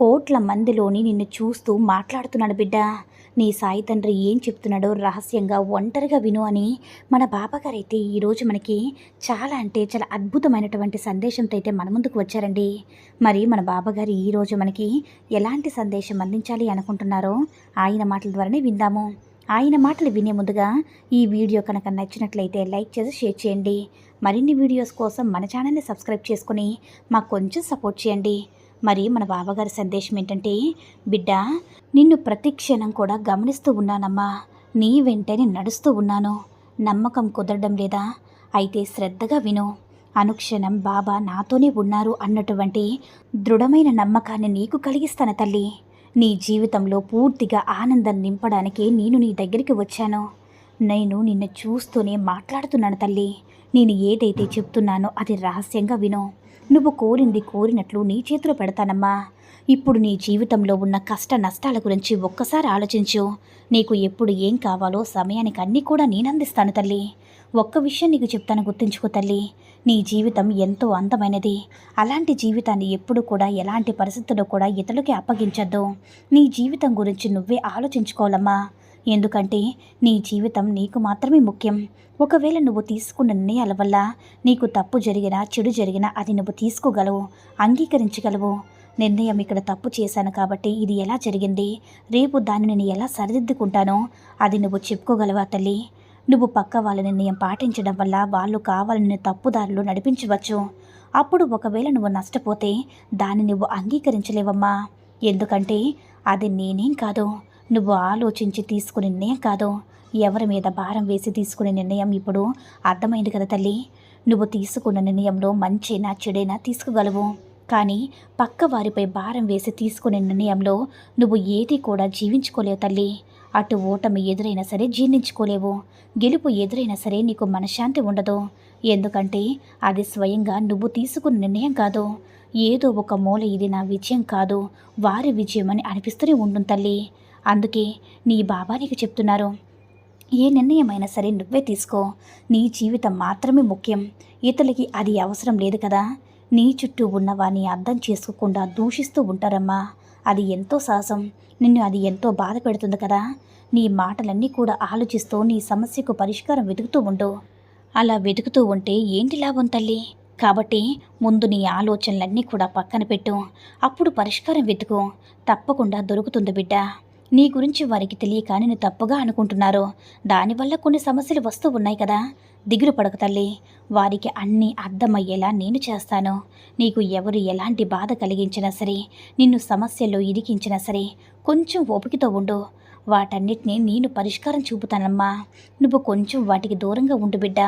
కోట్ల మందిలోని నిన్ను చూస్తూ మాట్లాడుతున్నాడు బిడ్డ. నీ సాయి తండ్రి ఏం చెప్తున్నాడో రహస్యంగా ఒంటరిగా విను అని మన బాబాగారు అయితే ఈరోజు మనకి చాలా అంటే చాలా అద్భుతమైనటువంటి సందేశంతో అయితే మన ముందుకు వచ్చారండి. మరి మన బాబాగారు ఈరోజు మనకి ఎలాంటి సందేశం అందించాలి అనుకుంటున్నారో ఆయన మాటల ద్వారానే విందాము. ఆయన మాటలు వినే ముందుగా ఈ వీడియో కనుక నచ్చినట్లయితే లైక్ చేసి షేర్ చేయండి. మరిన్ని వీడియోస్ కోసం మన ఛానల్ని సబ్స్క్రైబ్ చేసుకుని మాకు కొంచెం సపోర్ట్ చేయండి. మరి మన బావగారి సందేశం ఏంటంటే బిడ్డ నిన్ను ప్రతి క్షణం కూడా గమనిస్తూ ఉన్నానమ్మా. నీ వెంటనే నడుస్తూ ఉన్నాను. నమ్మకం కుదరడం లేదా? అయితే శ్రద్ధగా విను. అనుక్షణం బాబా నాతోనే ఉన్నారు అన్నటువంటి దృఢమైన నమ్మకాన్ని నీకు కలిగిస్తాను తల్లి. నీ జీవితంలో పూర్తిగా ఆనందం నింపడానికి నేను నీ దగ్గరికి వచ్చాను. నేను నిన్ను చూస్తూనే మాట్లాడుతున్నాను తల్లి. నేను ఏదైతే చెప్తున్నానో అది రహస్యంగా విను. నువ్వు కోరింది కోరినట్లు నీ చేతిలో పెడతానమ్మా. ఇప్పుడు నీ జీవితంలో ఉన్న కష్ట నష్టాల గురించి ఒక్కసారి ఆలోచించు. నీకు ఎప్పుడు ఏం కావాలో సమయానికి అన్నీ కూడా నేను అందిస్తాను తల్లి. ఒక్క విషయం నీకు చెప్తాను గుర్తుంచుకో తల్లి. నీ జీవితం ఎంతో అందమైనది. అలాంటి జీవితాన్ని ఎప్పుడు కూడా ఎలాంటి పరిస్థితుల్లో కూడా ఇతరులకి అప్పగించద్దు. నీ జీవితం గురించి నువ్వే ఆలోచించుకోవాలమ్మా. ఎందుకంటే నీ జీవితం నీకు మాత్రమే ముఖ్యం. ఒకవేళ నువ్వు తీసుకున్న నిర్ణయాల వల్ల నీకు తప్పు జరిగినా చెడు జరిగినా అది నువ్వు తీసుకోగలవు అంగీకరించగలవు. నిర్ణయం ఇక్కడ తప్పు చేశాను కాబట్టి ఇది ఎలా జరిగింది? రేపు దాన్ని నేను ఎలా సరిదిద్దుకుంటానో అది నువ్వు చెప్పుకోగలవా తల్లి? నువ్వు పక్క వాళ్ళ నిర్ణయం పాటించడం వల్ల వాళ్ళు కావాలని తప్పుదారులు నడిపించవచ్చు. అప్పుడు ఒకవేళ నువ్వు నష్టపోతే దాన్ని నువ్వు అంగీకరించలేవమ్మా. ఎందుకంటే అది నేనేం కాదు. నువ్వు ఆలోచించి తీసుకునే నిర్ణయం కాదు. ఎవరి మీద భారం వేసి తీసుకునే నిర్ణయం ఇప్పుడు అర్థమైంది కదా తల్లి? నువ్వు తీసుకున్న నిర్ణయంలో మంచైనా చెడైనా తీసుకోగలవు. కానీ పక్క వారిపై భారం వేసి తీసుకునే నిర్ణయంలో నువ్వు ఏది కూడా జీవించుకోలేవు తల్లి. అటు ఓటమి ఎదురైనా సరే జీర్ణించుకోలేవు. గెలుపు ఎదురైనా సరే నీకు మనశ్శాంతి ఉండదు. ఎందుకంటే అది స్వయంగా నువ్వు తీసుకున్న నిర్ణయం కాదు. ఏదో ఒక మూల ఇది నా విజయం కాదు. వారి విజయం అని అనిపిస్తూనే ఉంటుంది తల్లి. అందుకే నీ బాబా నీకు చెప్తున్నారు. ఏ నిర్ణయమైనా సరే నువ్వే తీసుకో. నీ జీవితం మాత్రమే ముఖ్యం. ఇతరులకి అది అవసరం లేదు కదా. నీ చుట్టూ ఉన్నవాని అర్థం చేసుకోకుండా దూషిస్తూ ఉంటారమ్మా. అది ఎంతో సాహసం. నిన్ను అది ఎంతో బాధ పెడుతుంది కదా. నీ మాటలన్నీ కూడా ఆలోచిస్తూ నీ సమస్యకు పరిష్కారం వెతుకుతూ ఉండు. అలా వెతుకుతూ ఉంటే ఏంటి లాభం తల్లి? కాబట్టి ముందు నీ ఆలోచనలన్నీ కూడా పక్కన పెట్టు. అప్పుడు పరిష్కారం వెతుకు. తప్పకుండా దొరుకుతుంది బిడ్డ. నీ గురించి వారికి తెలియక నేను తప్పుగా అనుకుంటున్నారు. దానివల్ల కొన్ని సమస్యలు వస్తూ ఉన్నాయి కదా. దిగులు పడక తల్లి. వారికి అన్నీ అర్థమయ్యేలా నేను చేస్తాను. నీకు ఎవరు ఎలాంటి బాధ కలిగించినా సరే నిన్ను సమస్యల్లో ఇరికించినా సరే కొంచెం ఓపికతో ఉండు. వాటన్నిటినీ నేను పరిష్కారం చూపుతానమ్మా. నువ్వు కొంచెం వాటికి దూరంగా ఉండు బిడ్డ.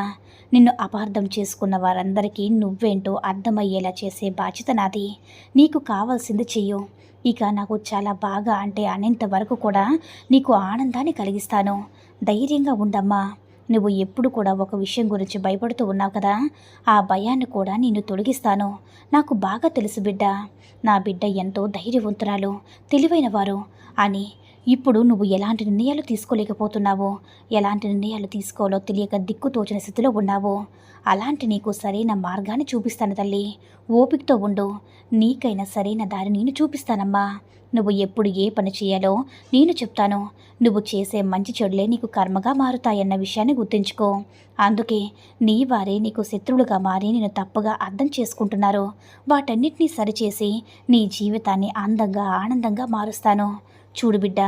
నిన్ను అపార్థం చేసుకున్న వారందరికీ నువ్వేంటో అర్థమయ్యేలా చేసే బాధ్యత నాది. నీకు కావాల్సింది చెయ్యు. ఇక నాకు చాలా బాగా అంటే అనేంత వరకు కూడా నీకు ఆనందాన్ని కలిగిస్తాను. ధైర్యంగా ఉండమ్మా. నువ్వు ఎప్పుడు కూడా ఒక విషయం గురించి భయపడుతూ ఉన్నావు కదా? ఆ భయాన్ని కూడా నేను తొలగిస్తాను. నాకు బాగా తెలుసు బిడ్డ. నా బిడ్డ ఎంతో ధైర్యవంతురాలు తెలివైనవారు అని ఇప్పుడు నువ్వు ఎలాంటి నిర్ణయాలు తీసుకోలేకపోతున్నావో ఎలాంటి నిర్ణయాలు తీసుకోవాలో తెలియక దిక్కు తోచిన స్థితిలో ఉన్నావో అలాంటి నీకు సరైన మార్గాన్ని చూపిస్తాను తల్లి. ఓపికతో ఉండు. నీకైనా సరైన దారి నేను చూపిస్తానమ్మా. నువ్వు ఎప్పుడు ఏ పని చేయాలో నేను చెప్తాను. నువ్వు చేసే మంచి చెడులే నీకు కర్మగా మారుతాయన్న విషయాన్ని గుర్తుంచుకో. అందుకే నీ వారే నీకు శత్రువులుగా మారి నేను తప్పుగా అర్థం చేసుకుంటున్నారు. వాటన్నిటినీ సరిచేసి నీ జీవితాన్ని అందంగా ఆనందంగా మారుస్తాను. చూడు బిడ్డ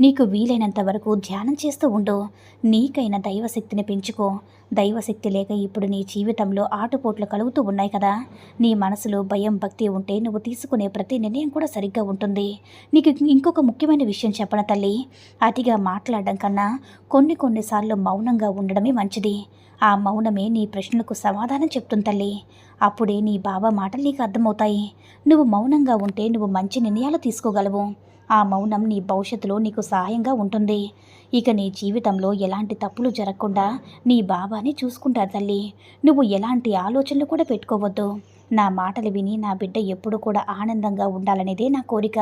నీకు వీలైనంత వరకు ధ్యానం చేస్తూ ఉండు. నీకైన దైవశక్తిని పెంచుకో. దైవశక్తి లేక ఇప్పుడు నీ జీవితంలో ఆటుపోట్లు కలుగుతూ ఉన్నాయి కదా. నీ మనసులో భయం భక్తి ఉంటే నువ్వు తీసుకునే ప్రతి నిర్ణయం కూడా సరిగ్గా ఉంటుంది. నీకు ఇంకొక ముఖ్యమైన విషయం చెప్పన తల్లి? అతిగా మాట్లాడడం కన్నా కొన్ని కొన్నిసార్లు మౌనంగా ఉండడమే మంచిది. ఆ మౌనమే నీ ప్రశ్నలకు సమాధానం చెప్తుంది తల్లి. అప్పుడే నీ బాబా మాటలు నీకు అర్థమవుతాయి. నువ్వు మౌనంగా ఉంటే నువ్వు మంచి నిర్ణయాలు తీసుకోగలవు. ఆ మౌనం నీ భవిష్యత్తులో నీకు సహాయంగా ఉంటుంది. ఇక నీ జీవితంలో ఎలాంటి తప్పులు జరగకుండా నీ బాబాని చూసుకుంటారు తల్లి. నువ్వు ఎలాంటి ఆలోచనలు కూడా పెట్టుకోవద్దు. నా మాటలు విని నా బిడ్డ ఎప్పుడు కూడా ఆనందంగా ఉండాలనేదే నా కోరిక.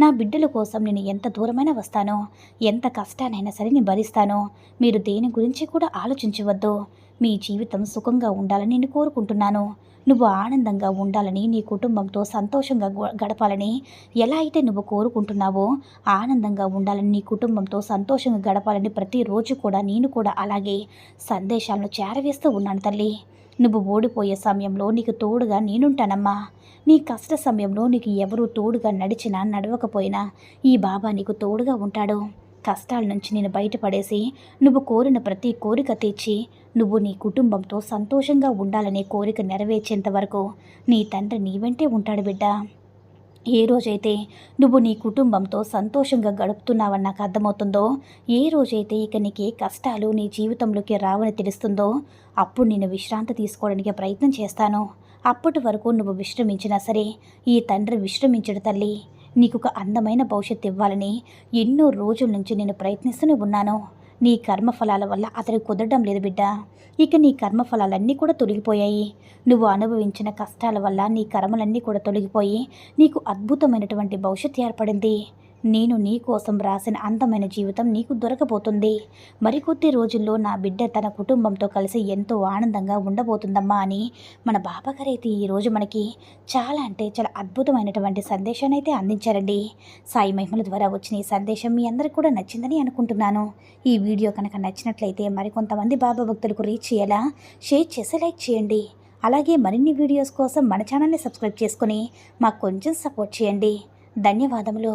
నా బిడ్డల కోసం నేను ఎంత దూరమైనా వస్తానో ఎంత కష్టానైనా సరే నేను భరిస్తానో. మీరు దేని గురించి కూడా ఆలోచించవద్దు. మీ జీవితం సుఖంగా ఉండాలని నేను కోరుకుంటున్నాను. నువ్వు ఆనందంగా ఉండాలని నీ కుటుంబంతో సంతోషంగా గడపాలని ఎలా అయితే నువ్వు కోరుకుంటున్నావో ఆనందంగా ఉండాలని నీ కుటుంబంతో సంతోషంగా గడపాలని ప్రతిరోజు కూడా నేను కూడా అలాగే సందేశాలను చేరవేస్తూ ఉన్నాను తల్లి. నువ్వు ఓడిపోయే సమయంలో నీకు తోడుగా నేనుంటానమ్మా. నీ కష్ట సమయంలో నీకు ఎవరు తోడుగా నడిచినా నడవకపోయినా ఈ బాబా నీకు తోడుగా ఉంటాడు. కష్టాల నుంచి నేను బయటపడేసి నువ్వు కోరిన ప్రతి కోరిక తీర్చి నువ్వు నీ కుటుంబంతో సంతోషంగా ఉండాలనే కోరిక నెరవేర్చేంత వరకు నీ తండ్రి నీ వెంటే ఉంటాడు బిడ్డ. ఏ రోజైతే నువ్వు నీ కుటుంబంతో సంతోషంగా గడుపుతున్నావని నాకు అర్థమవుతుందో ఏ రోజైతే ఇక నీకు ఏ కష్టాలు నీ జీవితంలోకి రావని తెలుస్తుందో అప్పుడు నేను విశ్రాంతి తీసుకోవడానికి ప్రయత్నం చేస్తాను. అప్పటి వరకు నువ్వు విశ్రమించినా సరే ఈ తండ్రి విశ్రమించడు తల్లి. నీకు ఒక అందమైన భవిష్యత్తు ఇవ్వాలని ఎన్నో రోజుల నుంచి నేను ప్రయత్నిస్తూనే ఉన్నాను. నీ కర్మఫలాల వల్ల అతడి కుదరడం లేదు బిడ్డ. ఇక నీ కర్మఫలాలన్నీ కూడా తొలగిపోయాయి. నువ్వు అనుభవించిన కష్టాల వల్ల నీ కర్మలన్నీ కూడా తొలగిపోయి నీకు అద్భుతమైనటువంటి భవిష్యత్తు ఏర్పడింది. నేను నీ కోసం రాసిన అందమైన జీవితం నీకు దొరకబోతుంది. మరికొద్ది రోజుల్లో నా బిడ్డ తన కుటుంబంతో కలిసి ఎంతో ఆనందంగా ఉండబోతుందమ్మా అని మన బాబాగారు అయితే ఈరోజు మనకి చాలా అంటే చాలా అద్భుతమైనటువంటి సందేశాన్ని అయితే అందించారండి. సాయి మహిమల ద్వారా వచ్చిన ఈ సందేశం మీ అందరికి కూడా నచ్చిందని అనుకుంటున్నాను. ఈ వీడియో కనుక నచ్చినట్లయితే మరికొంతమంది బాబా భక్తులకు రీచ్ చేయాలా? షేర్ చేసి లైక్ చేయండి. అలాగే మరిన్ని వీడియోస్ కోసం మన ఛానల్ని సబ్స్క్రైబ్ చేసుకుని మాకు కొంచెం సపోర్ట్ చేయండి. ధన్యవాదములు.